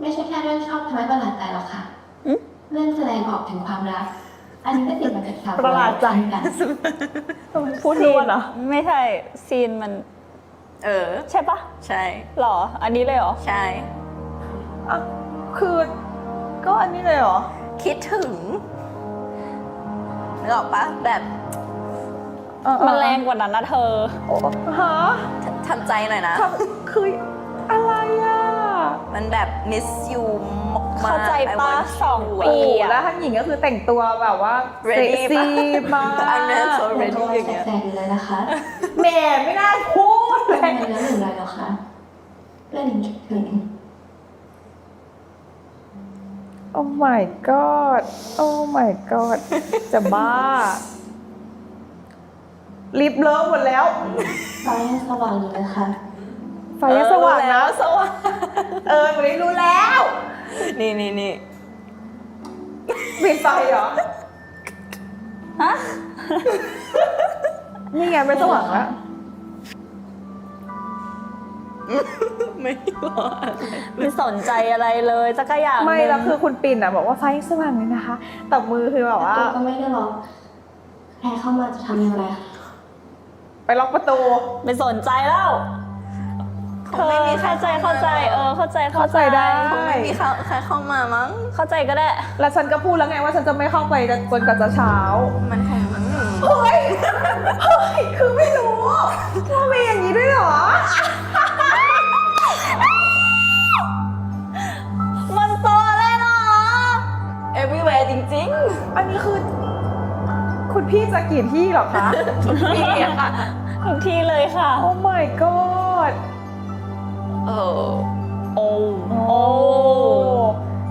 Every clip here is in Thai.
ไม่ใช่แค่เรื่องชอบทำให้ประหลาดใจหรอกค่ะอืม เรื่องแสดงออกถึงความรัก อันนี้ก็ติดมาจากข่าวประหลาดใจเหมือนกัน ทำไมพูดรวนเหรอ ไม่ใช่ ซีนมันเออ ใช่ปะใช่ หรอ อันนี้เลยเหรอ ใช่ อะคือ ก็อันนี้เลยเหรอ คิดถึงนึกออกปะแบบเออเออมันแรงกว่านั้นนะเธอโอ้ฮะททำใจหน่อยนะ ทำคืออะไรอะ มันแบบ miss you มากๆ เข้าใจ I ปะ want สอง you ปีโอ้อะแล้วท่านหญิงก็คือแต่งตัวแบบว่า Ready เซ็กซี่มาก I'm not so เหมือน ready ตัวอย่างเงี้ย แสบๆอยู่เลยนะคะแหม่ไม่น่าพูดเลเป็นยไงแล้วหนึ่งไรหรอคะเรื่องนี้คิดถึงโอ้ my god โอ้ my god จะบ้า ลิฟต์เลิฟหมดแล้วฟ้ายังสว่างอยู่เลยค่ะ ไฟยังสว่างเออรู้แล้นะวสว่างเออหนูได้รู้แล้ว นี่นี่นี่ปิดไฟเหรอฮะนี่ไงไม่สว่างแล้ว ไม่รอดไม่สนใจอะไรเลยสักอย่างไม่หนึ่งแล้วคือคุณปิ่นอะบอกว่าไฟสว่างเลยนะคะ แต่มือคือแบบว่าแต่ตัวก็ไม่ได้หรอกใครเข้ามาจะทำอย่างไร ไปล็อกประตู ไม่สนใจแล้ว คงไม่มีใครเข้าใจเข้าใจเออเข้าใจเข้าใจได้ คงไม่มีใครใครเข้ามามั้ง เข้าใจก็ได้ แล้วฉันก็พูดแล้วไงว่าฉันจะไม่เข้าไปจนกว่าจะเช้า มันคงเฮ้ยเฮ้ยคือไม่รู้ว่ามีอย่างนี้ด้วยเหรอ มันตัวเลยเหรอ everywhere จริงอันนี้คือ คุณพี่จะกี่ที่เหรอคะๆพี่อะค่ะทุกที่เลยค่ะ โอ้ my god เออโอ้โอ้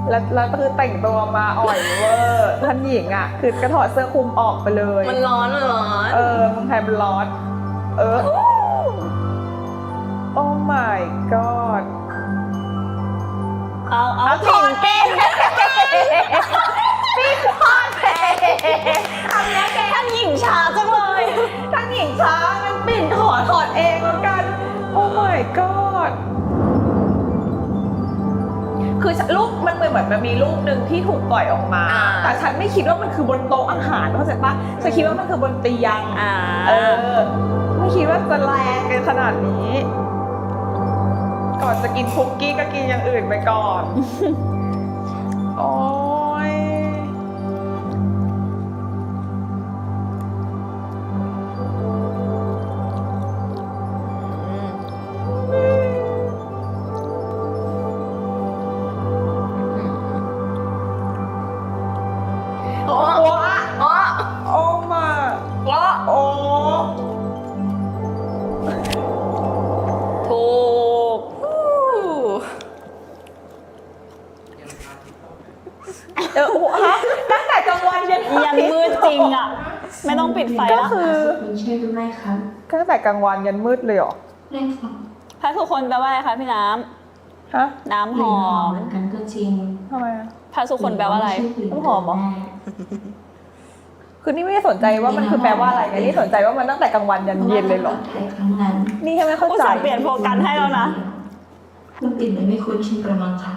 แล้วแล้วคือแต่งตัวมาอ่อยเวอร์ท่านหญิงอะ คือกระถอดเสื้อคลุมออกไปเลย มันร้อนมันร้อนเออเมืองไทยมันร้อน เออ โอ้ my god เอาเอาเอาถอดเองพี่ถอดเองอันเนี้ยแกท่านหญิงช้าจังเลยท่านหญิงช้างั้นปิ่นขอถอดเองแล้วกัน โอ้ my god คือรูปมันเหมือนเหมือนมันมีรูปหนึ่งที่ถูกปล่อยออกมา อ่า แต่ฉันไม่คิดว่ามันคือบนโต๊ะอาหารเข้าใจปะฉันคิดว่ามันคือบนเตียงอ่าเออไม่คิดว่าจะแรงกันขนาดนี้ ก่อนจะกินคุกกี้ก็กินอย่างอื่นไปก่อน โอ้ยโอ้ กลางวันยันมืดเลยเหรอเร่งฟังพระทุกคนแปลว่าอะไรคะพี่น้ฮะำน้ำกหลิ่นอหอมมเหมือนกันก็จริงทำไมอะพระทุกคนแปลว่าอะไร น้ำหอมเหรอ คือนี่ไม่ได้สนใจว่ามันคือแปลว่าอะไรไงนี่สนใจว่ามันตั้งแต่กลางวันยันเย็นเลยเหรอ ไทยครั้งนั้นนี่แค่ไม่เข้าอุตใจส่าห์เปลี่ยนโฟกัสให้แล้วนะ คุณติ่นเลยไม่คุ้นชินกระมังค่ะ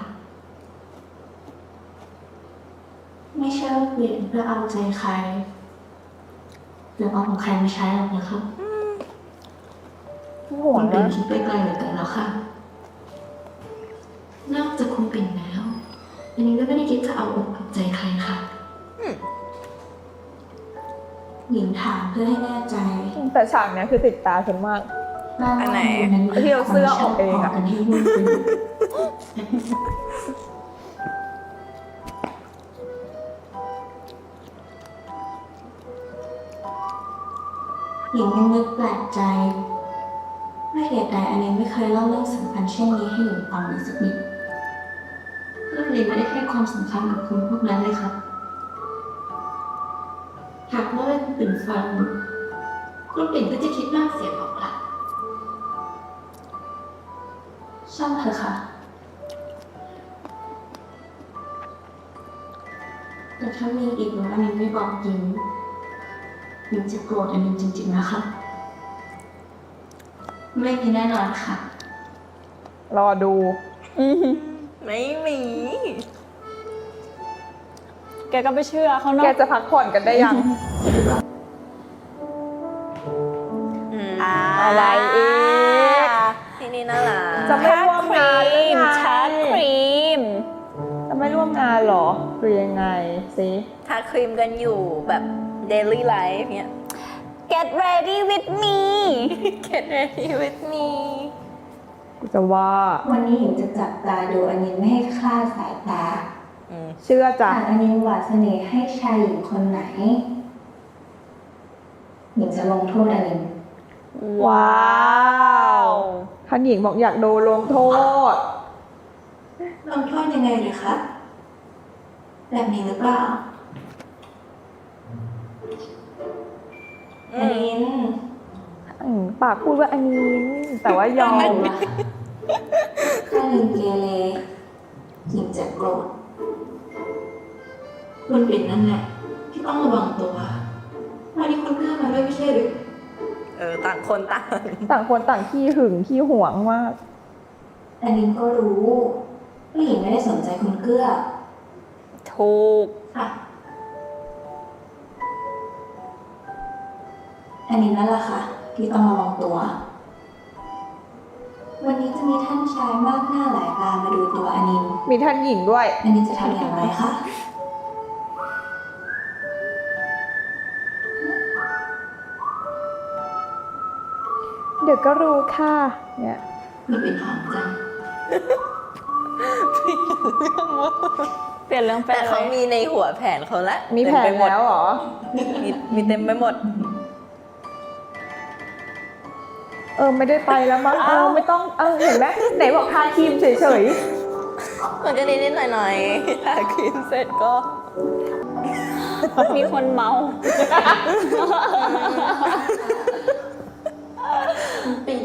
ไม่ใช่ว่าเปลี่ยนเพื่อเอาใจใครหรือเอาของใครมาใช้หรอกนะครับ หัคุวณปิ่นนะคิดไปไกลเหลือเกินแล้วค่ะ นอกจากคุณปิ่นแล้ว อันนี้ก็ไม่ได้คิดจะเอาอกเอาใจใครค่ะอืมหญิงถามเพื่อให้แน่ใจแต่ฉากเนี้ยคือติดตาฉันมากว่าอันไหนวันั้นที่เอาเสื้อออกเองอะควาชบพกันให้หุ้นคุณหญิงยังนึกแปลกใจ ว่าเหตุใดอันนี้ไม่เคยเล่าเรื่องสำคัญเช่นนี้ให้หญิงฟังเลยสักนิดเรื่องนี้ไม่ได้ให้ความสำคัญกับคุณพวกนั้นเลยครับ หากว่าเป็นคุณปิ่นฟังคุณปิ่นก็จะคิดมากเสียเปล่าๆช่างเถอะค่ะแต่ถ้ามีอีกแล้วอันนี้ไม่บอกยิงยิงจะโกรธอันนี้จริงๆนะคะ ไม่มีแน่นอนค่ะ รอดูอือหือไม่มี แกก็ไปเชื่อเขาเนาะแกจะพักผ่อนกันได้ยังอืมอะไรอีก ที่นี่น่ารักจะไม่ร่วมงานหรือไง ทาครีม จะไม่ร่วมงานเหรอหรือยังไงสิ ทาครีมกันอยู่แบบ daily life เนี่ย Get ready with me Get ready with me กูจะว่าวันนี้หญิงจะจับตาดูอันนี้ไม่ให้คลาดสายตาอืมเชื่อจ้ะหากอันนี้หวาดเสน่ห์ให้ชายหญิงคนไหน หญิงจะลงโทษอันนี้ว้าวท่านหญิงบอกอยากโดนลงโทษ ลงโทษยังไงเลยคะแบบนี้หรือเปล่า อือันมนี้อืมปากพูดว่าอันนี้แต่ว่ายอมละถ้าลืมเกเรหญิงจะโกรธคุณปิ่นนั่นแหละที่ต้องระวังตัววันนี้คุณเพื่อนมาด้วยไม่ใช่หรือเออ ต่างคนต่างต่างคนต่างขี้หึงขี้หวงมากอันนี้ก็รู้ว่าหญิงไม่ได้สนใจคุณเกื้อถูก ค่ะ อันนี้นั่นแหละค่ะ ที่ต้องระวังตัว วันนี้จะมีท่านชายมากหน้าหลายตามาดูตัวอันนินมีท่านหญิงด้วย อันนี้จะทำอย่างไรคะเดี๋ยวก็รู้ค่ะ เนี่ย มันเป็นหอมจัง เปลี่ยนเรื่องไปแต่เลเขายมีในหัวแผนเขาละมีแผเต็นไปหมดแล้วเหรอ มีมีเต็มไปหมด เออไม่ได้ไปแล้วมั้งเออไม่ต้องเออเห็นไหมไหนบอกทาครีมเฉยมันก็นิดๆหน่อยๆทาครีมเสร็จก็ มีคนเมา ปิ่น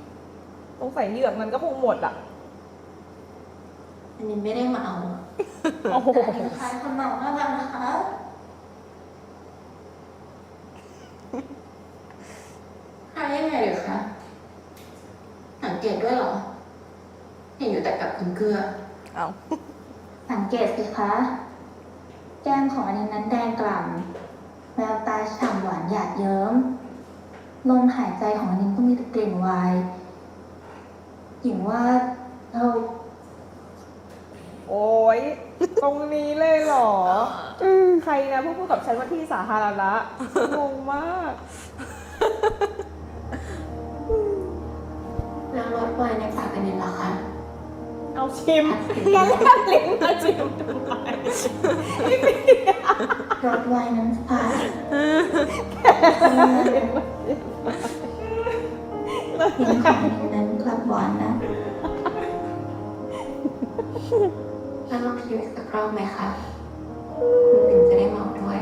ๆสงสัยเหยือกมันก็คงหมดอะ อันนี้ไม่ได้เมาโอ้โหคล้ายคนเมาน่ารักนะคะคล้ายยังไงเหรอคะสังเกตด้วยเหรอ เห็นอยู่แต่กับคุณเกลือ เอาสังเกตสิคะ แก้มของอันนี้นั้นแดงกล่ำแววตาฉ่ำหวานหยาดเยิ้ม ลมหายใจของอันนี้ก็มีแต่กลิ่นไวน์หญิงว่าเราโอ้ยตรงนี้เลยเหรออืมใครนะพูดพูดกับฉันว่าที่สาธารณะงงมาก ไวน์ในปากอันนี้ล่ะคะเอาชิมแล้วแลบลิ้นมาชิมทำไมรสไวน์นั้นฝาเห็นของนั้นกลับหวานนะแล้วลองคิดอีกสักรอบไหมคะคุณปิ่นจะได้เมาด้วย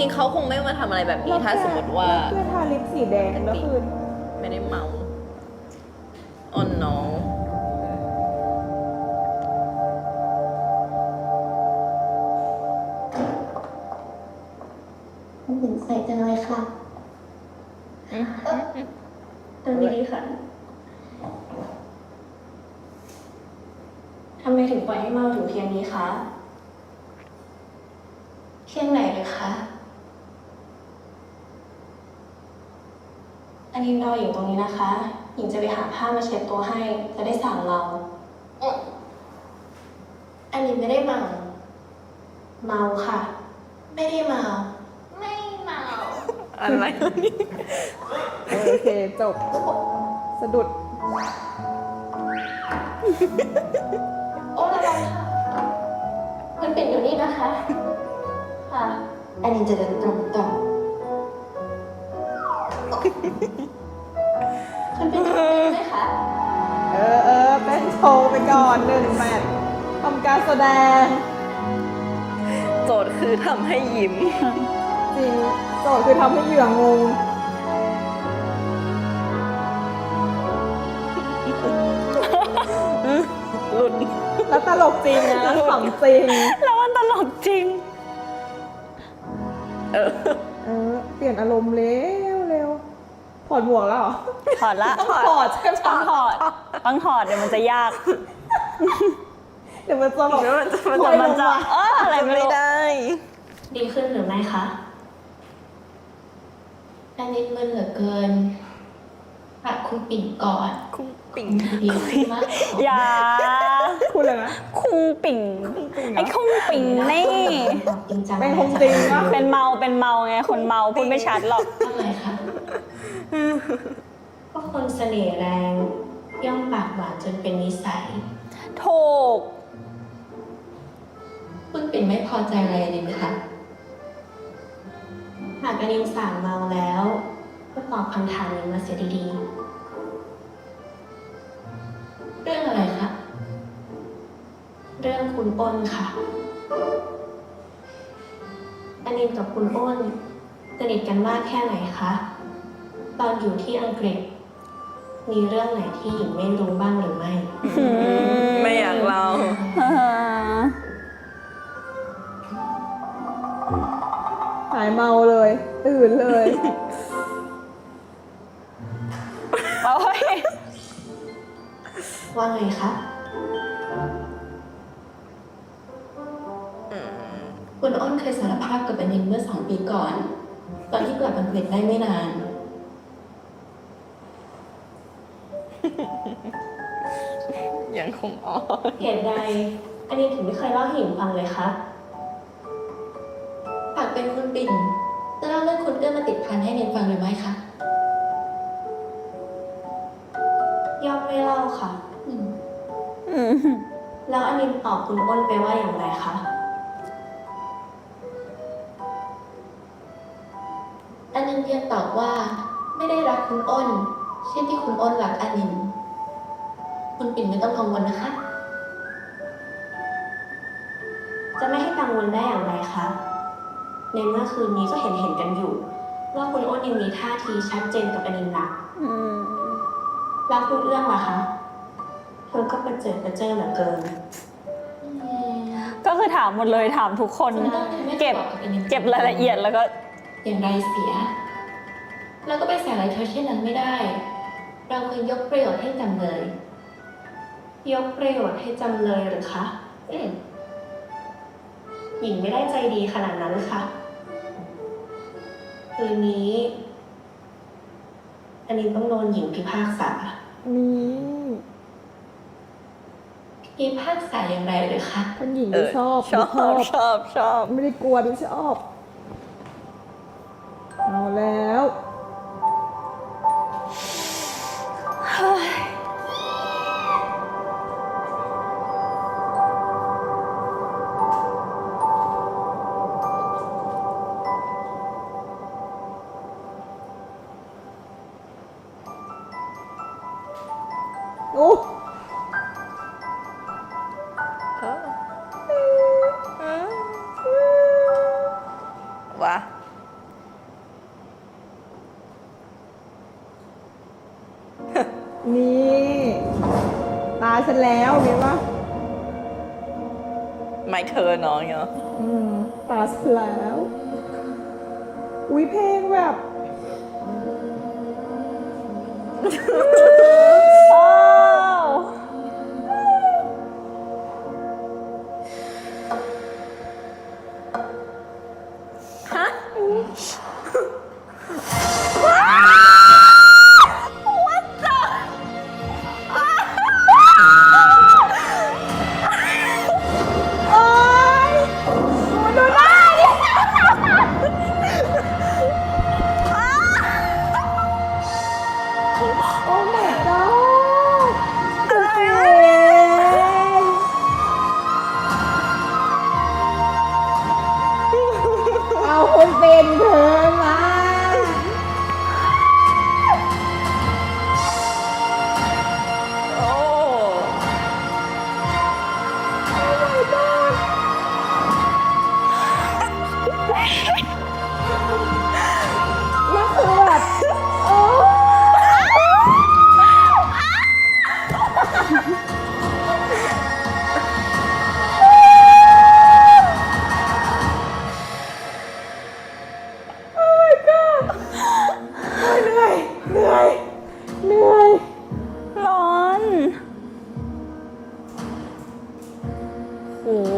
ริง ๆเขาคงไม่มาทำอะไรแบบนี้ถ้าสมมติว่าเพื่อทาลิปสีแดงเมื่อคืนไม่ได้เมาอ่อนน้องคุณปิ่นใส่จังเลยค่ะตรงนี้ดีค่ะ ทำไมถึงปล่อยให้เมาถึงเพียงนี้คะเพียงไหนเลยคะ อันนี้ รออยู่ตรงนี้นะคะ หญิงจะไปหาผ้ามาเช็ดตัวให้ จะได้สั่งเรา อันนี้ไม่ได้เมา เมาค่ะ ไม่ได้เมา ไม่เมา อะไรนี่โอเค จบ สะดุด โอ้ระวังค่ะมันเป็นอยู่นี่นะคะ ค่ะ อันนี้จะเดินตรงต่อคุ ก่อนหนึ่งแมททำการแสดง โจทย์คือทำให้ยิ้ม จริงโจทย์คือทำให้เหยื่องงหลุดแล้วตลกจริงนะขำจริง แล้วมันตลกจริง เออ เออ เปลี่ยนอารมณ์เร็วเร็วถอดหมวกแล้วเหรอ ถอดละ ต้องถอดใช่ไหมต้องถอด ต้องถอดเดี๋ยวมันจะยาก เดี๋ยวมันจะแบบเดี๋ยวมันจะมันเดี๋จะยวมันจะเอออะไรไม่ไม่รู้ได้ ดีขึ้นหรือไม่คะอันนี้มึนเหลือเกินหัดคุณปิ่นก่อนคุ้งปิ่งดีขึ้นมากอย่าพูดเลยนะคุงปิ่งไอ้คุงปิ่งนี่จริงจังเป็นคงจริงปะเป็นเมาเป็นเมาไงคนเมาพูดไม่ชัดหรอกทำไมคะก็คนเสน่ห์แรงย่อมปากหวานจนเป็นนิสัย ถูก คุณปิ่นไม่พอใจอะไรนินคะหากอนินสั่งเมาแล้ว ก็ตอบคำถามนี้มาเสียดีๆ เรื่องอะไรคะ เรื่องคุณอ้นค่ะอนินกับคุณอ้นสนิทกันมากแค่ไหนคะ ตอนอยู่ที่อังกฤษ มีเรื่องไหนที่หญิงไม่รู้บ้างหรือไม่ ไม่อยากเล่าหายเมาเลย ตื่นเลยโอ้ยว่าไงคะ คุณอ้นเคยสารภาพกับอนินเมื่อสองปีก่อน ตอนที่กลับอังกฤษได้ไม่นาน ยังคงอ่อนเหตุใดอันนี้ถึงไม่เคยเล่าให้หญิงฟังเลยคะหากเป็นคุณปิ่นจะเล่าเรื่องคุณเอื้อมาติดพันให้เนนฟังหรือไม่คะย่อมไม่เล่าค่ะอืมอืมแล้วอันนินตอบคุณอ้นไปว่าอย่างไรคะอันนินเพียงตอบว่า ไม่ได้รักคุณอ้น เช่นที่คุณอ้นรักอันนิน คุณปิ่นไม่ต้องกังวลนะคะ จะไม่ให้กังวลได้อย่างไรคะ ในเมื่อคืนนี้ก็เห็นเห็นๆกันอยู่ ว่าคุณอ้นยังมีท่าทีชัดเจนกับอันนินนักอืมแล้วคุณเอื้องล่ะคะเธอก็ประเจิดประเจิงเหลือเกินก็คือถามหมดเลยถามทุกคน เก็บเก็บรายละเอียดแล้วก็ อย่างไรเสียเราก็ไปใส่อะไรายเธอเช่นนั้นไม่ได้ เราควรยกประโยชน์ให้จำเลย ยกประโยชน์ให้จำเลยหรือคะเอ๊ะหญิงไม่ได้ใจดีขนาดนั้นค่ะ คืนนี้ อันนี้ต้องโดนหญิงพิพากษา นี่พิพากษาอย่างไรหรือคะท่านหญิงเอที่อชอบชอบที่ชอบชอบชอบ ไม่ได้กลัวที่ชอบ เอาแล้ว โอ้เออเออวะนี่ ตายฉันแล้วเห็นปะไม่เธอน้องเนาะอืมตายฉันแล้ว อุ้ยเพลงแบบ โอ้โห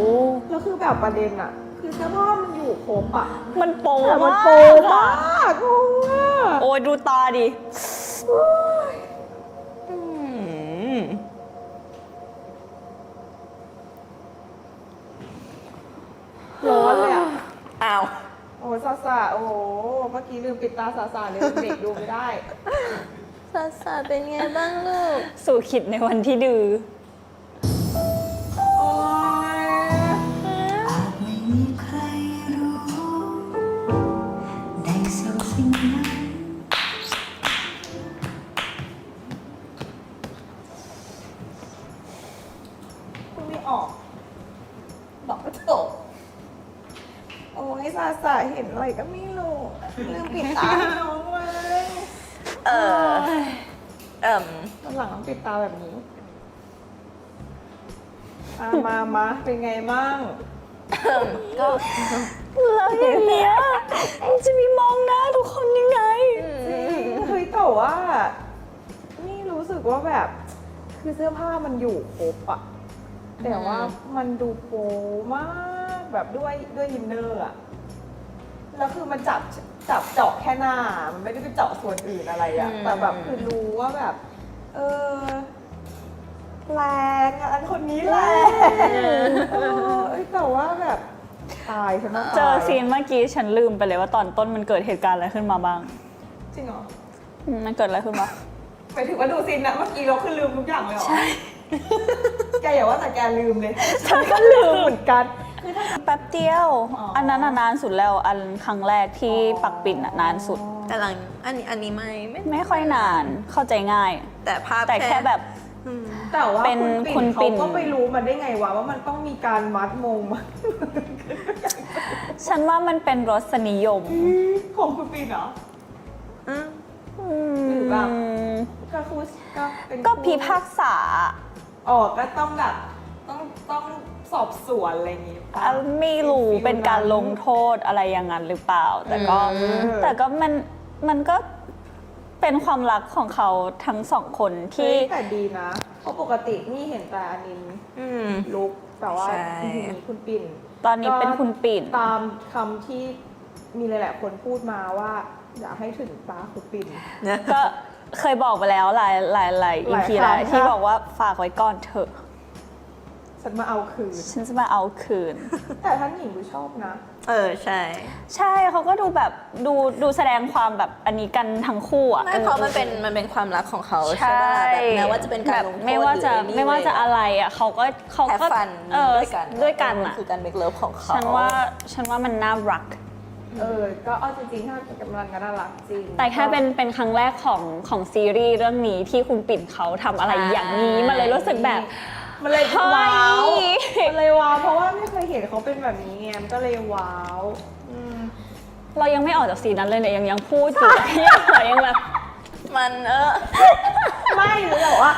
แล้วคือแบบประเด็นอะคือเสื้อผ้ามันอยู่ครบอะมันโปแต่มันมากโปอะมากงงอะโอ้ยดูตาดิอืมร้อนเลยอะอ้าวโอ้ซาซาโอ้โหเมื่อกี้ลืมปิดตาซาซาเลยเด็กดูไม่ได้ ซาซาเป็นไงบ้างลูก สู่ขิดในวันที่ดื้อ มามาเป็นไงมั่งก็แล้วอย่างเนี้ยมันจะมีมองหน้าทุกคนยังไงจริงเฮ้ยแต่ว่า นี่รู้สึกว่าแบบ คือเสื้อผ้ามันอยู่ครบอะแต่ว่ามันดูโป๊มากแบบด้วยด้วยอินเนอร์อะแล้วคือมันจับจับเจาะแค่หน้า มันไม่ได้ไปเจาะส่วนอื่นอะไรอะแต่แบบคือรู้ว่าแบบ เออ แรงอะอันคนนี้แรงเออเอ้ยแต่ว่าแบบตายฉันว่าตายเจอซีนเมื่อกี้ฉันลืมไปเลยว่าตอนต้นมันเกิดเหตุการณ์อะไรขึ้นมาบ้างจริงเหรออืมมันเกิดอะไรขึ้นมาหมายถึงว่าดูซีนนะเมื่อกี้เราคือลืมทุกอย่างเลยเหรอใช่ แกอย่าว่าแต่แกลืมเลยฉันก็ลืมเหมือนกัน แป๊บเดียว อ๋ออั อันนั้นน่ะนานสุดแล้วอันครั้งแรกที่ปักปิ่นน่ะนานสุด แต่หลังอันนี้อันนี้ไม่ไม่ไม่ค่อยนานเข้าใจง่าย แต่ภาพแต่แค่แบบอืม แต่ว่าเป็นคุคุณณปิ่ปิ่นนเขาก็ไปรู้มันได้ไงวะว่ามันต้องมีการมัดมงมาฉันว่ามันเป็นรสนิยมของคุณปิ่นเหรออืมหรือแบบอืมก็คูก็เป็นก็พิพากษาอ๋อก็ต้องแบบต้องต้องสอบสวนอะไรอย่างงี้ปะอะไม่รู้ฟิลนั้นเป็นการลงโทษอะไรอย่างนั้นหรือเปล่า แต่ก็อืมแต่ก็มันมันก็ เป็นความรักของเขาทั้งสองคนเฮ้ที่ยแต่ดีนะ เพราะปกตินี่เห็นแต่อันนินอืม ลุกแต่ว่าใช่ทีนี้คุณปิ่น ตอนนี้เป็นคุณปิ่น ตามคำที่มีหลายๆคนพูดมาว่าอยากให้ถึงตาคุณปิ่น นะ ก็เคยบอกไปแล้วหลายหลายหลายหอีลายพีครั้แล้วงที่ค่ะ บอกว่าฝากไว้ก่อนเถอะ ฉันมาเอาคืน ฉันจะมาเอาคืน แต่ท่านหญิงดูชอบนะ เออใช่ ใช่เขาก็ดูแบบดูดูแสดงความแบบอันนี้กันทั้งคู่อะไม่เพราะมันเป็นมันเป็นความรักของเขาใช่ใช่ป่ะแบบแม้ว่าจะเป็นการลงโทษไม่ว่าจะหรือ anyway ไม่ว่าจะอะไรอะเขาก็เขาแฮก็ฟันเออด้วยกันด้วยกันอะคือการเมกเลิฟของเขาฉันว่าฉันว่ามันน่ารักเออ ก็เอาจริงๆถ้าเป็นกำลังก็น่ารักจริง แต่แค่เป็นเป็นครั้งแรกของของซีรีส์เรื่องนี้ที่คุณปิ่นเขาทำอะไรอย่างนี้ มันเลยรู้สึกแบบ มันเลยเฮ้ยว้าวมันเลยว้าวเพราะว่าไม่เคยเห็นเขาเป็นแบบนี้ไงมันก็เลยว้าวอืม เรายังไม่ออกจากซีนนั้นเลยเนี่ยยังยังพูดอยู่ยังแบบยังแบบ มันเออ ไม่หรือแบบว่า